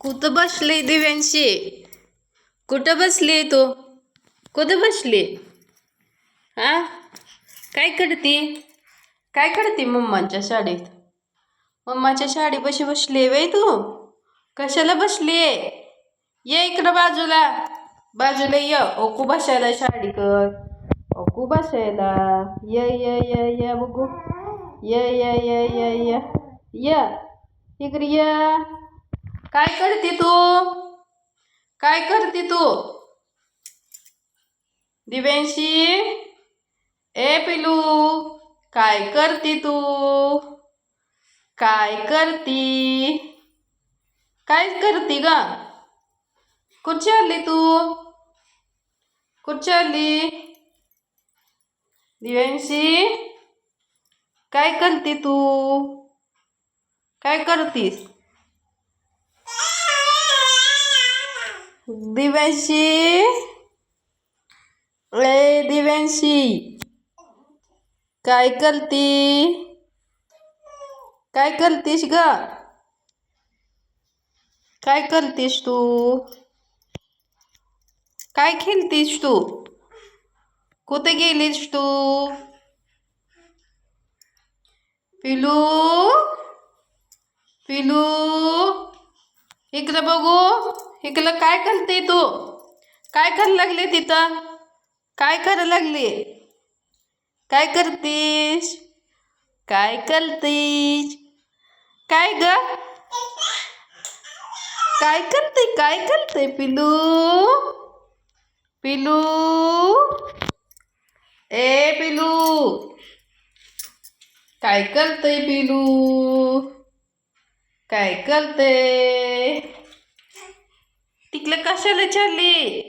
कुठं बसली दिव्यांशी? कुठं बसली तू? कुठं बसली? हा काय करते? काय करते मम्माच्या शाळेत? मम्माच्या शाळेपाशी बसली वय तू? कशाला बसली ये इकडं बाजूला. बाजूला ये. ओकू बसायला शाळी कर ओकू बसायला. ये ये ये य बघू. ये य ये य. य. इकडे या. काय करते तू? काय करते तू? दिव्यांशी? ए पिलू काय करते तू? काय करती? काय करती ग? कुठची आली तू? कुठची आली दिव्यांशी काय करते तू? काय करतीस? दिव्यांशी. ए दिव्यांशी. काय करती? काय करतीस ग? काय करतीस तू? काय खेळतीस तू? कुठे गेलीस तू? पिलू? पिलू? इकडं बघू. इकडं काय करते तू? काय करायला लागले तिथं? काय करायला लागली? काय करतीस? काय करतीस? काय ग? काय करते काय करते पिलू? पिलू? ए पिलू! काय करते पिलू? काय करते? तिकडं कशाला चालली?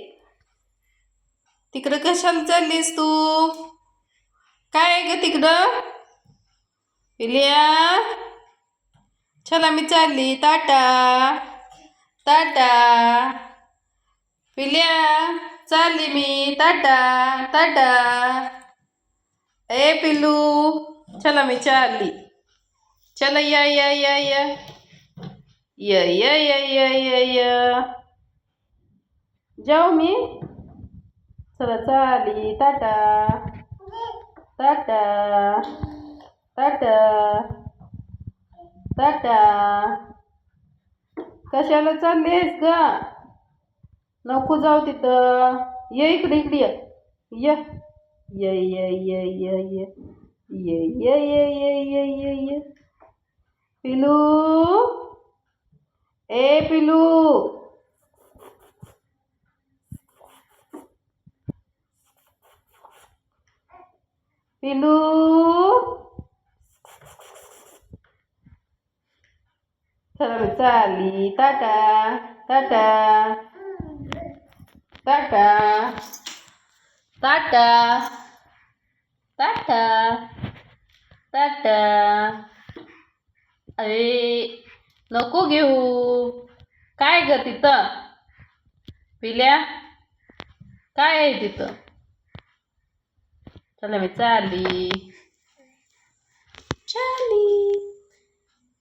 तिकडं कशाला चाललीस तू? काय आहे ग तिकडं? पिल्या चला मी चालली. टाटा. टाटा. पिल्या चालली मी. टाटा. टाटा. ए पिल्लू. चला मी चालली. चला या या या या. या या या या या. जाऊ मी चला चाली टाटा. टाटा. टाटा. टाटा. कशाला चाललीस ग? नको जाऊ तिथं. ये इकडे इकडे ये. ये ये ये ये ये. ये ये ये ये ये ये ये. पिलू. ए पिलू. पिलू. चला चाली. चालली टाटा. टाटा. टाटा. टाटा. टाटा. टाटा. अरे नको घेऊ. काय ग तिथं? पिल्या? काय आहे तिथं? चला मी चालली चाली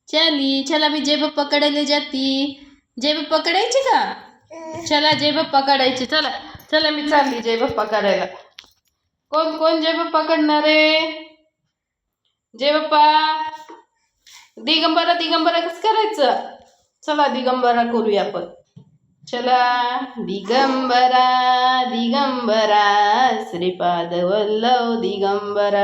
चली चला मी जेब पकडायला जाती जेब पकडायची का चला जेब पकडायची चला चला मी चालली जेब पकडायला कोण कोण जेब पकडणार आहे जे बाप्पा दिगंबरा दिगंबरा कसं करायचं चला दिगंबरा करूया आपण ಚಲಾ ದಿಗಂಬರ ದಿಗಂಬರ ಶ್ರೀಪಾದ ವಲ್ಲವ್ ದಿಗಂಬರ